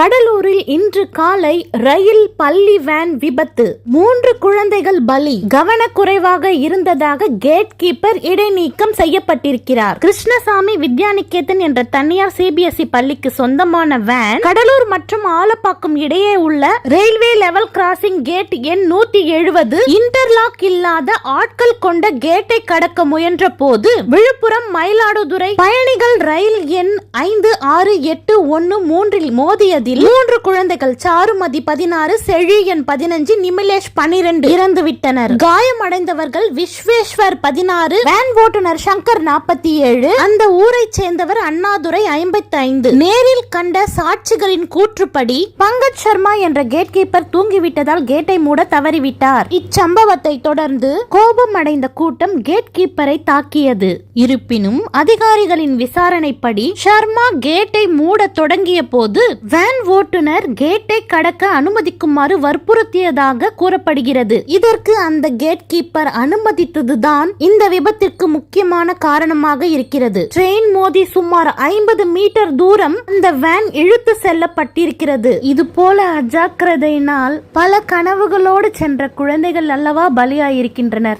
கடலூரில் இன்று காலை ரயில் பள்ளி வேன் விபத்து. மூன்று குழந்தைகள் பலி. கவனக்குறைவாக இருந்ததாக கேட் கீப்பர் இடைநீக்கம் செய்யப்பட்டிருக்கிறார். கிருஷ்ணசாமி வித்யாநிகேதன் என்ற தனியார் சிபிஎஸ்இ பள்ளிக்கு சொந்தமான வேன் கடலூர் மற்றும் ஆலப்பாக்கம் இடையே உள்ள ரயில்வே லெவல் கிராசிங் கேட் எண் நூத்தி எழுபது இன்டர்லாக் இல்லாத ஆட்கள் கொண்ட கேட்டை கடக்க முயன்ற போது விழுப்புரம் மயிலாடுதுறை பயணிகள் ரயில் எண் ஐந்து ஆறு எட்டு ஒன்னு மூன்றில் மோதியதில் மூன்று குழந்தைகள் சாருமதி பதினாறு செழியன் பதினஞ்சு நிமிலேஷ் பனிரெண்டு இறந்து விட்டனர் காயமடைந்தவர்கள் விஸ்வேஸ்வர் பதினாறு வேன் ஓட்டுநர் சங்கர் நாற்பத்தி ஏழு அந்த ஊரைச் சேர்ந்தவர் அண்ணாதுரை ஐம்பத்தி ஐந்து நேரில் கண்ட சாட்சிகளின் கூற்றுப்படி பங்கஜ் சர்மா என்ற கேட் கீப்பர் தூங்கிவிட்டதால் கேட்டை மூட தவறிவிட்டார். இச்சம்பவத்தை தொடர்ந்து கோபம் அடைந்த கூட்டம் கேட் கீப்பரை தாக்கியது. இருப்பினும் அதிகாரிகளின் விசாரணைப்படி சர்மா கேட்டை மூட தொடங்கிய போது வேன் ஓட்டுநர் கேட்டை கடக்க அனுமதிக்குமாறு வற்புறுத்தியதாக கூறப்படுகிறது. இதற்கு அந்த கேட் கீப்பர் அனுமதித்ததுதான் இந்த விபத்திற்கு முக்கியமான காரணமாக இருக்கிறது. ட்ரெயின் மோதி சுமார் ஐம்பது மீட்டர் தூரம் அந்த வேன் இழுத்து செல்லப்பட்டிருக்கிறது. இது போல அஜாக்கிரதையினால் பல கனவுகளோடு சென்ற குழந்தைகள் அல்லவா பலியாயிருக்கின்றனர்.